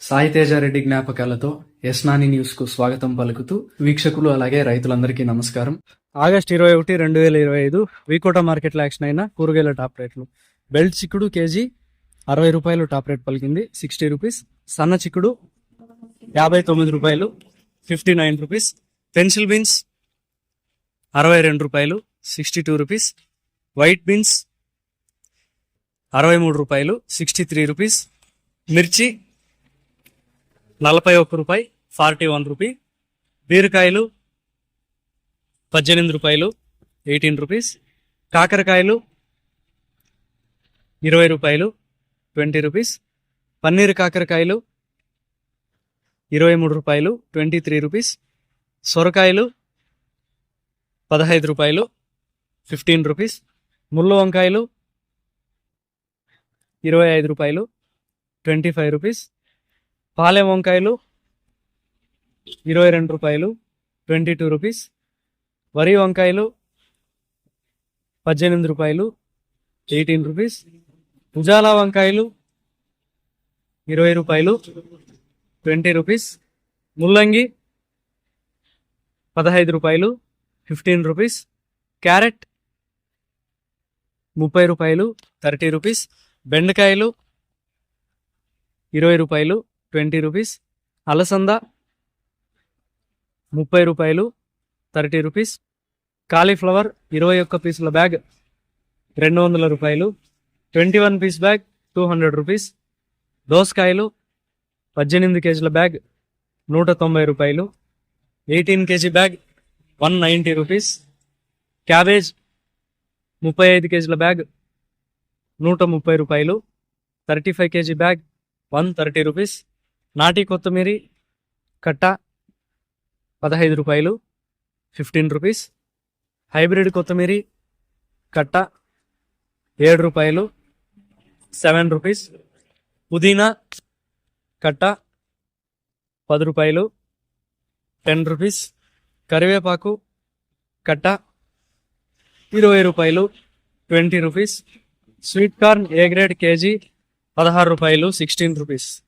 సాయితేజారెడ్డి జ్ఞాపకాలతో యస్నాని న్యూస్కు స్వాగతం పలుకుతూ వీక్షకులు అలాగే రైతులందరికీ నమస్కారం. ఆగస్ట్ ఇరవై ఒకటి రెండు వేల ఇరవై ఐదు వీకోట మార్కెట్లో యాక్షన్ అయిన కూరగాయల టాప్ రేట్లు. బెల్ట్ చిక్కుడు కేజీ అరవై రూపాయలు టాప్ రేట్ పలికింది. Sixty rupees. సన్న చిక్కుడు యాభై తొమ్మిది రూపాయలు. Fifty nine rupees. Pencil beans అరవై రెండు రూపాయలు. Sixty two rupees. White beans అరవై మూడు రూపాయలు. Sixty three rupees. మిర్చి నలభై ఒక్క రూపాయి ఫార్టీ వన్ రూపీ. బీరకాయలు పద్దెనిమిది రూపాయలు ఎయిటీన్ రూపీస్. కాకరకాయలు ఇరవై రూపాయలు ట్వంటీ రూపీస్. పన్నీర్ కాకరకాయలు ఇరవై మూడు రూపాయలు ట్వంటీ త్రీ రూపీస్. సొరకాయలు పదహైదు రూపాయలు ఫిఫ్టీన్ రూపీస్. ముళ్ళు వంకాయలు ఇరవై ఐదు రూపాయలు ట్వంటీ ఫైవ్ రూపీస్. పాలెం వంకాయలు ఇరవై రెండు రూపాయలు ట్వంటీ టూ రూపీస్ వరి వంకాయలు పద్దెనిమిది రూపాయలు ఎయిటీన్ రూపీస్ ఉజాలా వంకాయలు ఇరవై రూపాయలు ట్వంటీ రూపీస్ ముల్లంగి పదహైదు రూపాయలు ఫిఫ్టీన్ రూపీస్ క్యారెట్ ముప్పై రూపాయలు థర్టీ రూపీస్ బెండకాయలు ఇరవై రూపాయలు ట్వంటీ రూపీస్. అలసంద ముప్పై రూపాయలు థర్టీ రూపీస్. కాలీఫ్లవర్ ఇరవై ఒక్క పీసుల బ్యాగ్ రెండు వందల రూపాయలు. Twenty one piece bag two hundred rupees. దోసకాయలు పద్దెనిమిది కేజీల బ్యాగ్ నూట తొంభై రూపాయలు. Eighteen KG bag one ninety rupees. Cabbage ముప్పై ఐదు కేజీల బ్యాగ్ నూట ముప్పై రూపాయలు. Thirty five KG bag one thirty rupees. నాటి కొత్తిమీరి కట్ట పదహైదు రూపాయలు ఫిఫ్టీన్ రూపీస్. హైబ్రిడ్ కొత్తిమీరి కట్ట ఏడు రూపాయలు సెవెన్ రూపీస్. పుదీనా కట్ట పది రూపాయలు టెన్ రూపీస్. కరివేపాకు కట్ట ఇరవై రూపాయలు twenty rupees. Sweet corn A grade KG పదహారు రూపాయలు సిక్స్టీన్ రూపీస్.